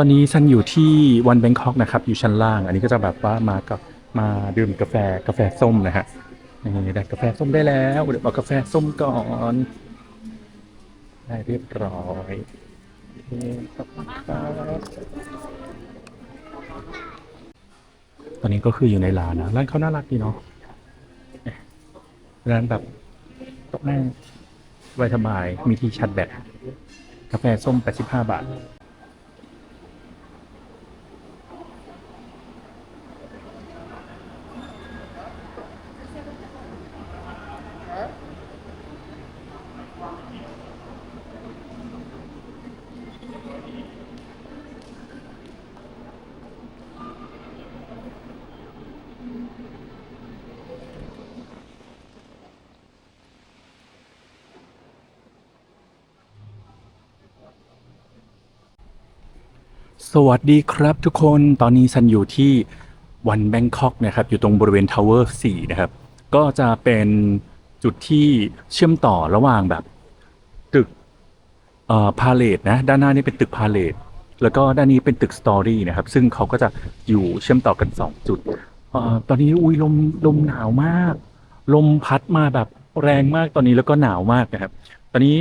อนนี้ฉันอยู่ที่วันแบงคอกนะครับอยู่ชั้นล่าง อันนี้ก็จะแบบว่ามากับมาดื่มกาแฟกาแฟส้มนะฮะนี่ได้กาแฟส้มได้แล้วเดี๋ยวเอากาแฟส้มก่อนได้เรียบร้อยตอนนี้ก็คืออยู่ในร้านนะร้านเขาน่ารักดีเนาะร้านแบบต๊ะนั่งสบายสบายมีที่ชาร์จแบตกาแฟส้ม 85 บาท สวัสดีครับทุกคนตอนนี้ฉันอยู่ที่วันแบงคอกนะครับ อยู่ตรงบริเวณทาวเวอร์4นะครับ ก็จะเป็นจุดที่เชื่อมต่อระหว่างแบบตึกเอ่อพาเลทนะ ด้านหน้านี่เป็นตึกพาเลทแล้วก็ด้านนี้เป็นตึกสตอรี่นะครับ ซึ่งเขาก็จะอยู่เชื่อมต่อกัน 2 จุดเอ่อตอนนี้อุ้ยลมลมหนาวมาก ลมพัดมาแบบแรงมากตอนนี้แล้วก็หนาวมากนะครับ ตอนนี้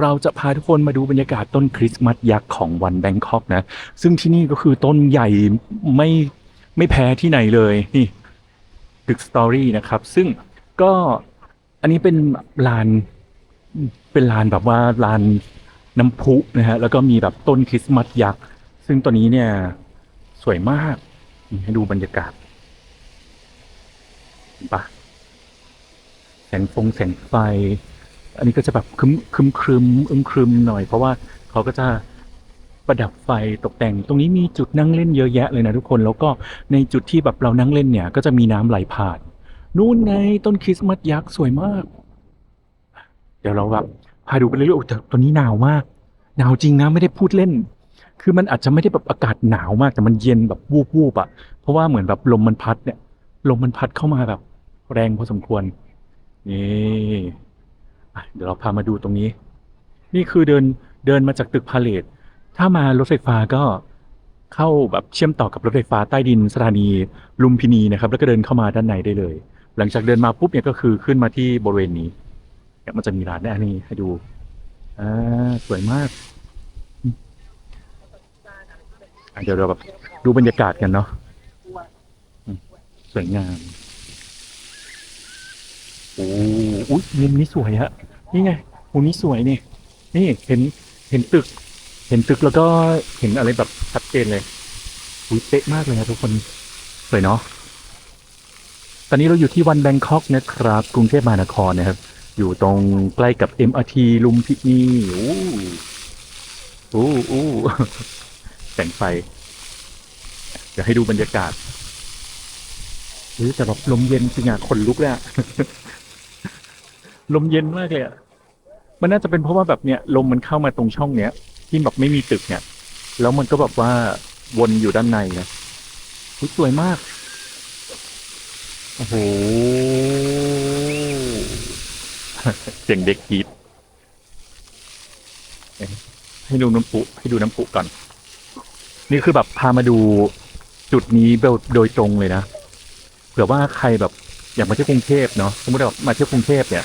เราจะพาทุกคนมาดูบรรยากาศต้นคริสต์มาสยักษ์ของวันแบงคอกนะ ซึ่งที่นี่ก็คือต้นใหญ่ไม่ไม่แพ้ที่ไหนเลย นี่ตึกสตอรี่นะครับ ซึ่งก็อันนี้เป็นลานเป็นลานแบบว่าลานน้ำพุนะฮะ แล้วก็มีแบบต้นคริสต์มาสยักษ์ ซึ่งตัวนี้เนี่ยสวยมากให้ดูบรรยากาศเห็นปะแสงฟงแสงไฟ อันนี้ก็จะแบบคึมครึมครึมอึมครึมหน่อย เพราะว่าเขาก็จะประดับไฟตกแต่ง ตรงนี้มีจุดนั่งเล่นเยอะแยะเลยนะทุกคน แล้วก็ในจุดที่แบบเรานั่งเล่นเนี่ย ก็จะมีน้ำไหลผ่าน นู่นไงต้นคริสต์มาสยักษ์สวยมาก เดี๋ยวเราแบบพาดูไปเรื่อยๆโอ้แต่ตอนนี้หนาวมาก หนาวจริงนะไม่ได้พูดเล่น คือมันอาจจะไม่ได้แบบอากาศหนาวมาก แต่มันเย็นแบบวูบวูบๆอะเพราะว่าเหมือนแบบลมมันพัดเนี่ย ลมมันพัดเข้ามาแบบ แรงพอสมควรนี่ เดี๋ยวเราพามาดูตรงนี้ นี่คือเดินเดินมาจากตึกพาเลทถ้ามารถไฟฟ้าก็เข้าแบบเชื่อมต่อกับรถไฟฟ้าใต้ดินสถานีลุมพินีนะครับ แล้วก็เดินเข้ามาด้านในได้เลย หลังจากเดินมาปุ๊บเนี่ยก็คือขึ้นมาที่บริเวณนี้เนี่ยมันจะมีร้านได้อันนี้ให้ดูอ่าสวยมากอะเดี๋ยวเราแบบดูบรรยากาศกันเนาะสวยงามโอ้ยมุมนี้สวยฮะ นี่ไงมุมนี้สวยนี่ นี่เห็นเห็นตึก เห็นตึกแล้วก็เห็นอะไรแบบชัดเจนเลยอุ้ยเป๊ะมากเลยนะทุกคนสวยเนาะตอนนี้เราอยู่ที่วันแบงคอกนะครับ กรุงเทพมหานครนะครับ อยู่ตรงใกล้กับ MRT ลุมพินีโอู้อู้อู้แสงไฟเดี๋ยวให้ดูบรรยากาศอุ้ยแต่แบบลมเย็นจริงอะขนลุกเลยอะ ลมเย็นมากเลยอะมันน่าจะเป็นเพราะว่าแบบเนี้ยลมมันเข้ามาตรงช่องเนี้ย ที่แบบไม่มีตึกเนี่ย แล้วมันก็แบบว่าวนอยู่ด้านในนะอุ๊ยสวยมาก โอ้โห เสียงเด็กกรีดให้ดูน้ำปุให้ดูน้ำปุก่อน นี่คือแบบพามาดูจุดนี้โดยตรงเลยนะ เผื่อว่าใครแบบอยากมาเที่ยวกรุงเทพเนาะสมมติว่ามาเที่ยวกรุงเทพเนี่ย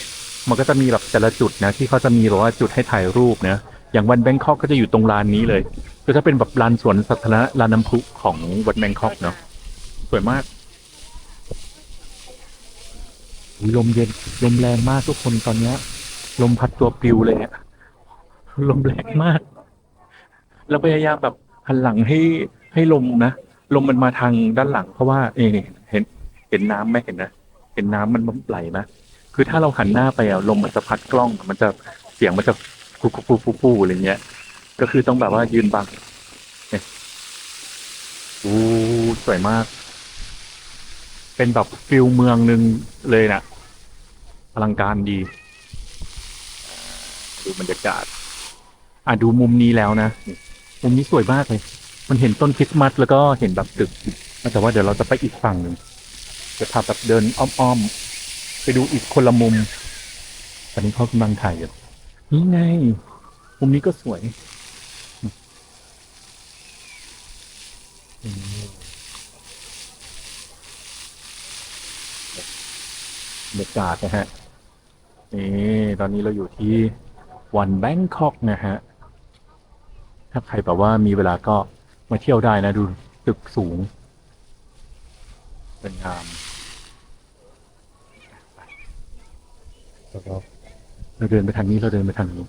มันก็จะมีแบบแต่ละจุดนะที่เขาจะมีแบบว่าจุดให้ถ่ายรูปนะอย่างวันแบงคอกก็จะอยู่ตรงลานนี้เลย ก็จะเป็นแบบลานสวนสาธารณะลานน้ำพุของวันแบงคอกเนาะสวยมากลมเย็นลมแรงมากทุกคนตอนเนี้ย ลมพัดตัวปลิวเลยอะลมแรงมาก เราพยายามแบบหันหลังให้ให้ลมนะลมมันมาทางด้านหลัง เพราะว่าเอเห็นเห็นน้ำไหมเห็นนะเห็นน้ำมันไหลไหม คือถ้าเราหันหน้าไปอะลมมันจะพัดกล้อง มันจะเสียงมันจะฟูฟูฟูฟูฟูอะไรเงี้ย ก็คือต้องแบบว่ายืนบังเนี่ยอู้สวยมาก เป็นแบบฟิลเมืองหนึ่งเลยนะอลังการดี ดูบรรยากาศ อะดูมุมนี้แล้วนะ มุมนี้สวยมากเลย มันเห็นต้นคริสต์มาสแล้วก็เห็นแบบตึก แต่ว่าเดี๋ยวเราจะไปอีกฝั่งหนึ่งจะพาแบบเดินอ้อมๆ ไปดูอีกคนละมุม ตอนนี้เขากำลังถ่ายอยู่นี่ไง มุมนี้ก็สวยเบรกาศนะฮะ นี่ตอนนี้เราอยู่ที่วันแบงคอกนะฮะ ถ้าใครแบบว่ามีเวลาก็มาเที่ยวได้นะ ดูตึกสูงเป็นงาม เราเราเดินไปทางนี้เราเดินไปทางนี้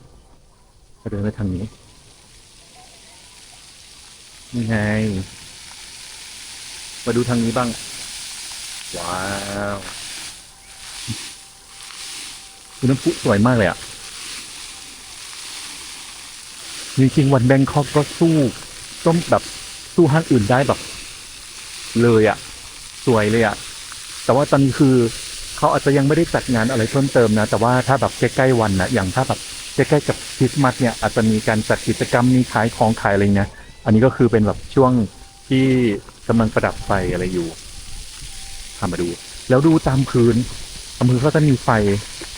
เราเดินไปทางนี้นี่ไงมาดูทางนี้บ้าง ว้าวคือน้ำพุสวยมากเลยอะจริงๆวันแบงคอกก็สู้ต้องแบบสู้ห้างอื่นได้แบบ เลยอะ สวยเลยอะ แต่ว่าตอนนี้คือ เขาอาจจะยังไม่ได้จัดงานอะไรเพิ่มเติมนะ แต่ว่าถ้าแบบใกล้ๆวันนะอย่างถ้าแบบใกล้ๆกับคริสต์มาสเนี่ยอาจจะมีการจัดกิจกรรมมีขายของขายอะไรเงี้ยอันนี้ก็คือเป็นแบบช่วงที่กำลังประดับไฟอะไรอยู่พามาดู แล้วดูตามพื้นตามพื้นก็จะมีไฟ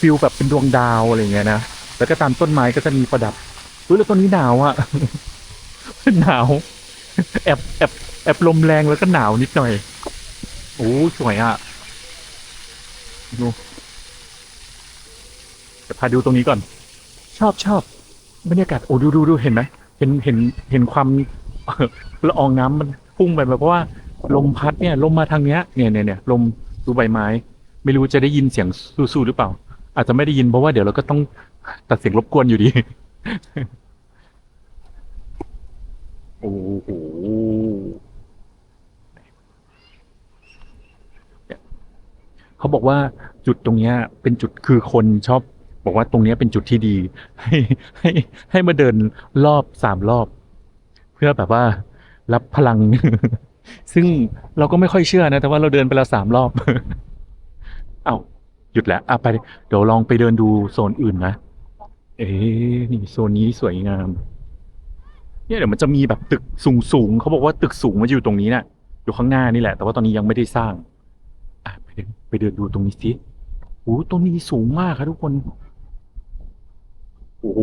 ฟิลแบบเป็นดวงดาวอะไรเงี้ยนะแล้วก็ตามต้นไม้ก็จะมีประดับเฮ้ยแล้วต้นนี้หนาวอะหนาวแอบแอบแอบลมแรงแล้วก็หนาวนิดหน่อยโอ้สวยอะ ดูจะพาดูตรงนี้ก่อน ชอบชอบบรรยากาศโอ้ดูดูดูเห็นไหมเห็นเห็นเห็นความละอองน้ำมันพุ่งไปแบบเพราะว่าลมพัดเนี่ยลมมาทางเนี้ยเนี่ยเนี่ยเนี่ยลมดูใบไม้ ไม่รู้จะได้ยินเสียงสู้ๆหรือเปล่า อาจจะไม่ได้ยินเพราะว่าเดี๋ยวเราก็ต้องตัดเสียงรบกวนอยู่ดีโอ้โหเนี่ย เขาบอกว่าจุดตรงเนี้ยเป็นจุดคือคนชอบ บอกว่าตรงเนี้ยเป็นจุดที่ดี ให้ให้ให้มาเดินรอบสามรอบ เพื่อแบบว่า รับพลัง ซึ่งเราก็ไม่ค่อยเชื่อนะ แต่ว่าเราเดินไปแล้วสามรอบ เอา้าหยุดแล้วอะไปเดี๋ยวลองไปเดินดูโซนอื่นนะเอ๊นี่โซนนี้สวยงาม เนี่ยเดี๋ยวมันจะมีแบบตึกสูงๆเขาบอกว่าตึกสูงมันอยู่ตรงนี้นะ่ะอยู่ข้างหน้านี่แหละ แต่ว่าตอนนี้ยังไม่ได้สร้าง ไปเดินไปเดินดูตรงนี้สิโอ้ตรงนี้สูงมากครับทุกคน โอ้โห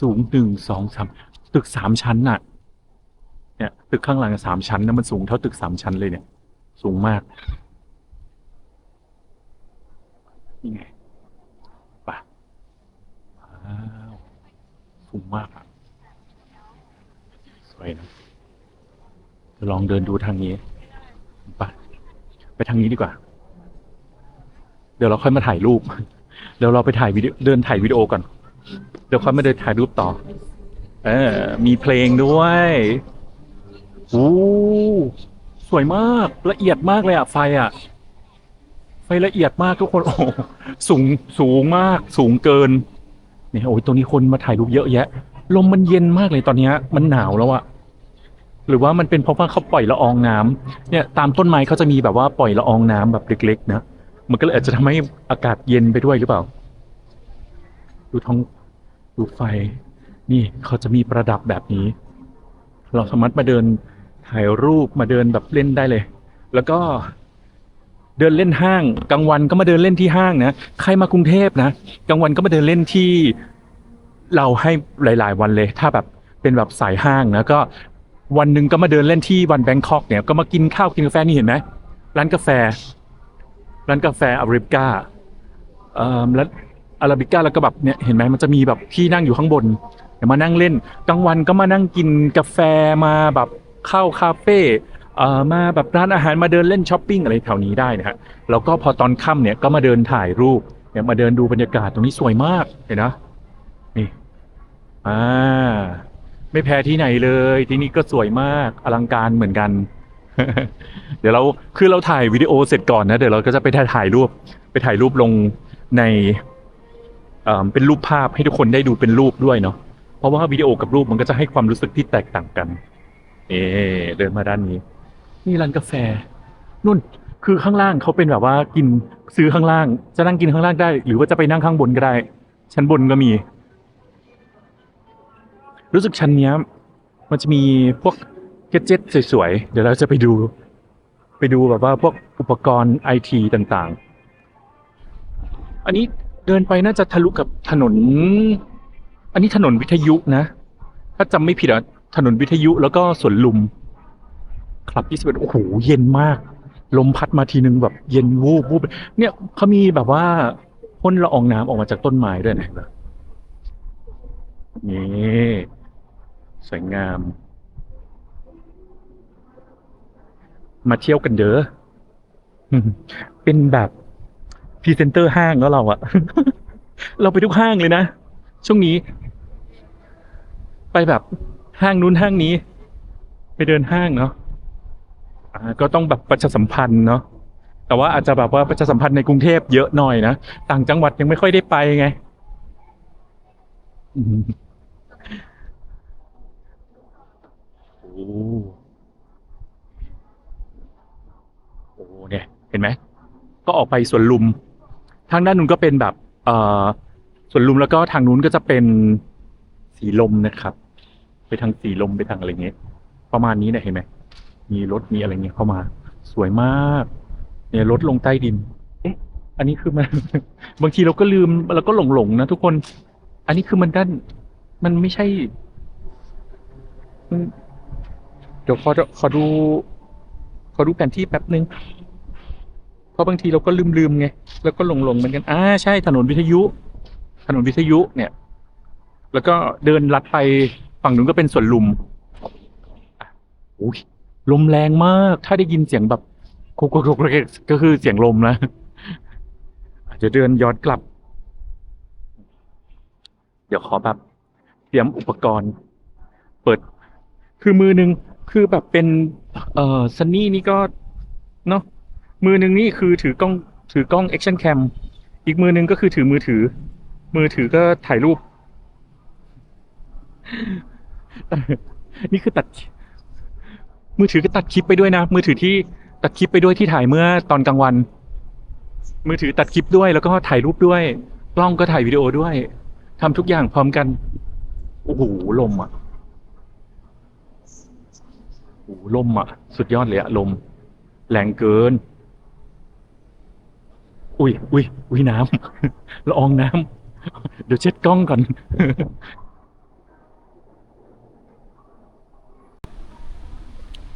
สูงหนึ่งสองสามตึกสามชั้นน่ะ เนี่ย ตึกข้างหลังสามชั้นนะมันสูงเท่าตึกสามชั้นเลยเนี่ย สูงมาก นี่ไงไป่ะว้าวสูงมากอะสวยนะจะลองเดินดูทางนี้ไป่ะ ไปทางนี้ดีกว่า เดี๋ยวเราค่อยมาถ่ายรูป เดี๋ยวเราไปถ่ายวิดีโอเดินถ่ายวิดีโอก่อน เดี๋ยวค่อยมาเดินถ่ายรูปต่อ เออ มีเพลงด้วยโอ้สวยมาก ละเอียดมากเลยอะไฟอะไฟละเอียดมากทุกคน โอ้สูงสูงมาก สูงเกิน เนี่ยโอ้ยตรงนี้คนมาถ่ายรูปเยอะแยะ ลมมันเย็นมากเลยตอนนี้มันหนาวแล้วอะ หรือว่ามันเป็นเพราะว่าเขาปล่อยละอองน้ำเนี่ยตามต้นไม้เขาจะมีแบบว่าปล่อยละอองน้ำแบบเล็กๆนะมันก็เลยอาจจะทำให้อากาศเย็นไปด้วยหรือเปล่า ดูท้องดูไฟ นี่เขาจะมีประดับแบบนี้ เราสามารถมาเดินถ่ายรูปมาเดินแบบเล่นได้เลย แล้วก็เดินเล่นห้างกลางวันก็มาเดินเล่นที่ห้างนะใครมากรุงเทพนะกลางวันก็มาเดินเล่นที่เราให้หลาย ๆ วันเลย ถ้าแบบเป็นแบบสายห้างนะก็ วันหนึ่งก็มาเดินเล่นที่วันแบงคอกเนี่ยก็มากินข้าวกินกาแฟนี่เห็นไหมร้านกาแฟ ร้านกาแฟอาริบกาเอ่อแล้วอาราบิก้าแล้วก็แบบเนี่ยเห็นไหมมันจะมีแบบที่นั่งอยู่ข้างบนเดี๋ยวมานั่งเล่นกลางวันก็มานั่งกินกาแฟมาแบบเข้าคาเฟ่เอ่อมาแบบร้านอาหารมาเดินเล่นช้อปปิ้งอะไรแถวนี้ได้นะฮะแล้วก็พอตอนค่ำเนี่ยก็มาเดินถ่ายรูปเนี่ยมาเดินดูบรรยากาศตรงนี้สวยมากเห็นนะนี่อ่า ไม่แพ้ที่ไหนเลย ที่นี่ก็สวยมากอลังการเหมือนกัน เดี๋ยวเราคือเราถ่ายวิดีโอเสร็จก่อนนะเดี๋ยวเราก็จะไปถ่ายรูป ไปถ่ายรูปลงในเอ่อเป็นรูปภาพให้ทุกคนได้ดูเป็นรูปด้วยเนาะเพราะว่าวิดีโอกับรูปมันก็จะให้ความรู้สึกที่แตกต่างกันเอเดินมาด้านนี้ นี่ร้านกาแฟนุ่นคือข้างล่างเขาเป็นแบบว่ากินซื้อข้างล่าง จะนั่งกินข้างล่างได้ หรือว่าจะไปนั่งข้างบนก็ได้ชั้นบนก็มี รู้สึกชั้นเนี้ยมันจะมีพวกเกจเจ็ตสวยๆ เดี๋ยวเราจะไปดู ไปดูแบบว่าพวกอุปกรณ์ไอทีต่างๆ อันนี้เดินไปน่าจะทะลุกับถนน อันนี้ถนนวิทยุนะ ถ้าจำไม่ผิดอะถนนวิทยุแล้วก็สวนลุม คลับ21โอ้โห เย็นมาก ลมพัดมาทีนึงแบบเย็นวูบวูบเนี่ยเขามีแบบว่าพ่นละอองน้ำออกมาจากต้นไม้ด้วยนะนี่ สวยงาม มาเที่ยวกันเด้อเป็นแบบพรีเซนเตอร์ห้างแล้วเราอะเราไปทุกห้างเลยนะ ช่วงนี้ ไปแบบห้างนู้นห้างนี้ ไปเดินห้างเนาะก็ต้องแบบประชาสัมพันธ์เนาะแต่ว่าอาจจะแบบว่าประชาสัมพันธ์ในกรุงเทพเยอะหน่อยนะ ต่างจังหวัดยังไม่ค่อยได้ไปไงอืม โอ้โอ้เนี่ย เห็นไหม ก็ออกไปสวนลุม ทางด้านนู้นก็เป็นแบบเอ่อสวนลุมแล้วก็ทางนู้นก็จะเป็นสีลมนะครับ ไปทางสีลมไปทางอะไรเงี้ย ประมาณนี้เนี่ยเห็นไหม มีรถมีอะไรเงี้ยเข้ามา สวยมาก เนี่ยรถลงใต้ดิน เอ๊ะ อันนี้คือมัน บางทีเราก็ลืมเราก็หลงหลงๆนะทุกคน อันนี้คือมันด้าน มันไม่ใช่ เดี๋ยวขอขอดูขอดูแผนที่แป๊บนึง เพราะบางทีเราก็ลืมลืมๆไง แล้วก็หลงหลงๆเหมือนกันอ่าใช่ถนนวิทยุ ถนนวิทยุเนี่ย แล้วก็เดินลัดไปฝั่งนู้นก็เป็นสวนลุมอะโอ้ยลมแรงมาก ถ้าได้ยินเสียงแบบโคกโคกโคกก็คือเสียงลมนะอาจจะเดินย้อนกลับ เดี๋ยวขอแบบเตรียมอุปกรณ์ เปิด คือมือหนึ่ง คือแบบเป็น เอ่อซันนี่นี่ก็เนาะมือหนึ่งนี่คือถือกล้องถือกล้องแอคชั่นแคมอีกมือหนึ่งก็คือถือมือถือ มือถือก็ถ่ายรูป นี่คือตัด มือถือก็ตัดคลิปไปด้วยนะ มือถือที่ตัดคลิปไปด้วยที่ถ่ายเมื่อตอนกลางวัน มือถือตัดคลิปด้วยแล้วก็ถ่ายรูปด้วย กล้องก็ถ่ายวิดีโอด้วยทำทุกอย่างพร้อมกัน โอ้โหลมอะ โอ้โหลมอะ สุดยอดเลยอะลม แรงเกิน อุ้ยอุ้ยอุ้ยน้ำละอองน้ำเดี๋ยวเช็ดกล้องก่อน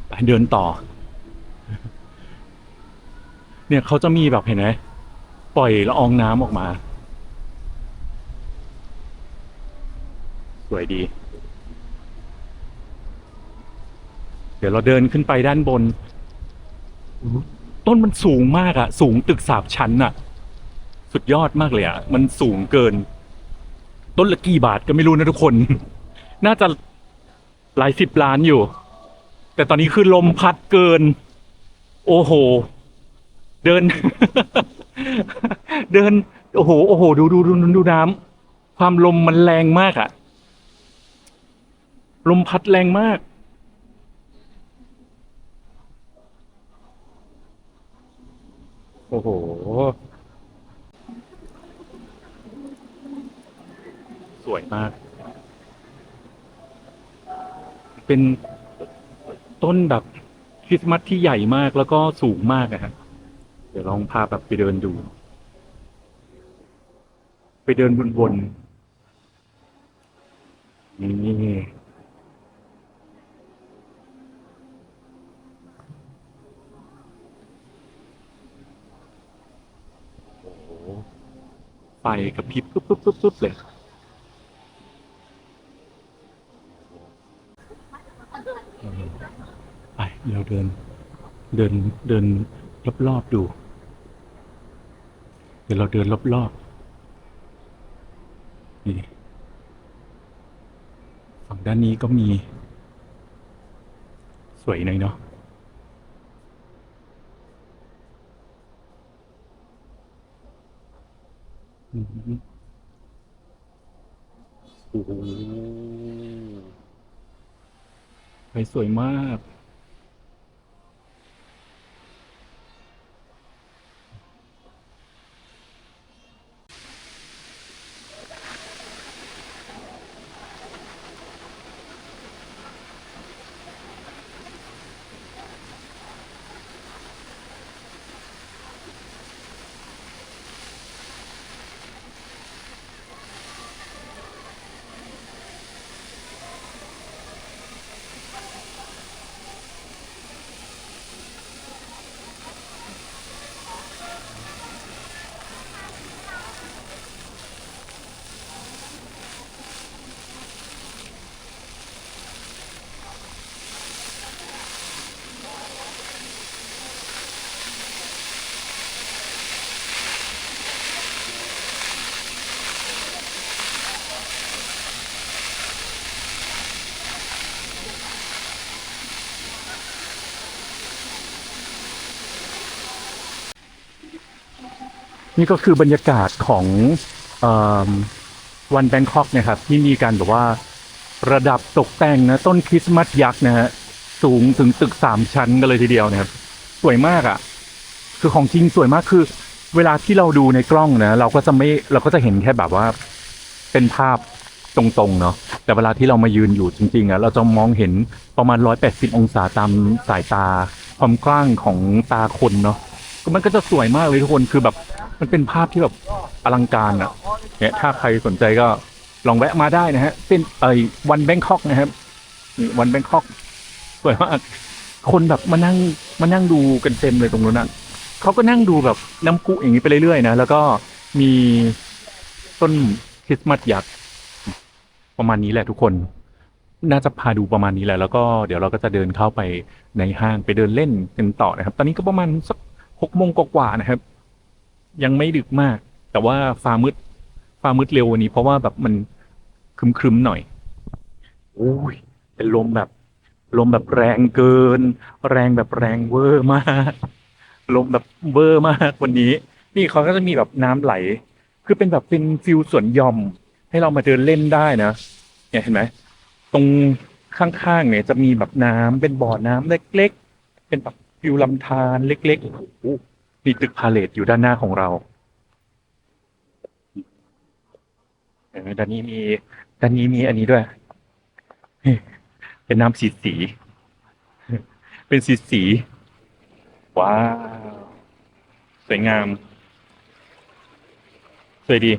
ไปเดินต่อ เนี่ยเขาจะมีแบบเห็นไหมปล่อยละอองน้ำออกมา สวยดี เดี๋ยวเราเดินขึ้นไปด้านบน ต้นมันสูงมากอะสูงตึกสามชั้นอะสุดยอดมากเลยอะมันสูงเกิน ต้นละกี่บาทก็ไม่รู้นะทุกคน น่าจะหลายสิบล้านอยู่ แต่ตอนนี้คือลมพัดเกิน โอ้โห เดิน เดิน โอ้โหโอ้โห ดูดูดูดูน้ำความลมมันแรงมากอะลมพัดแรงมาก โอ้โห สวยมาก เป็นต้นแบบคริสต์มาสที่ใหญ่มากแล้วก็สูงมากอะฮะ เดี๋ยวลองพาแบบไปเดินดู ไปเดินวนๆนี่โอ้โห ไฟกระพริบปุ๊บปุ๊บปุ๊บปุ๊บเลยไปเราเดิน เดินเดินรอบๆดู เดี๋ยวเราเดินรอบๆนี่ฝั่งด้านนี้ก็มี สวยหน่อยเนาะอืม โอ้โหไปสวยมาก นี่ก็คือบรรยากาศของเอวันแบงคอกนะครับ ที่มีการแบบว่าระดับตกแต่งนะต้นคริสต์มาสยักษ์นะฮะสูงถึงตึกสามชั้นกันเลยทีเดียวนะครับ สวยมากอะ่ะ คือของจริงสวยมากคือ เวลาที่เราดูในกล้องนะ เราก็จะไม่เราก็จะเห็นแค่แบบว่า เป็นภาพตรงๆเนาะแต่เวลาที่เรามายืนอยู่จริงๆอะ่ะเราจะมองเห็นประมาณ 180 องศาตามสายตาความกว้างของตาคนเนาะมันก็จะสวยมากเลยทุกคนคือแบบ มันเป็นภาพที่แบบอลังการอะ่ะเนี่ยถ้าใครสนใจก็ลองแวะมาได้นะฮะเป็นไอ้วันแบงคอกนะครับวันแบงคอกสวยมากคนแบบมานั่งมานั่งดูกันเต็มเลยตรงนู้นน่ะเขาก็นั่งดูแบบน้ำพุอย่างนี้ไปเรื่อยๆนะแล้วก็มีต้นคริสต์มาสยักษ์ประมาณนี้แหละทุกคน น่าจะพาดูประมาณนี้แหละแล้วก็เดี๋ยวเราก็จะเดินเข้าไปในห้างไปเดินเล่นกันต่อนะครับ ตอนนี้ก็ประมาณสักหกโมงกว่าๆนะครับ ยังไม่ดึกมาก แต่ว่าฟ้ามืดฟ้ามืดเร็ววันนี้ เพราะว่าแบบมันครึมๆหน่อยโอ้ยเป็นลมแบบ ลมแบบแรงเกิน แรงแบบแรงเวอร์มากลมแบบเวอร์มากวันนี้ นี่เขาก็จะมีแบบน้ำไหล คือเป็นแบบเป็นฟิลสวนหย่อม ให้เรามาเดินเล่นได้นะเนี่ยเห็นไหมตรงข้างๆเนี่ยจะมีแบบน้ำเป็นบ่อน้ำเล็ก ๆ เป็นแบบฟิวลำธารเล็กๆโอ้โห มีตึกพาเลทอยู่ด้านหน้าของเราเออด้านนี้มี ด้านนี้มีอันนี้ด้วย เป็นน้ำสีสี เป็นสีสี ว้าว สวยงาม สวยดี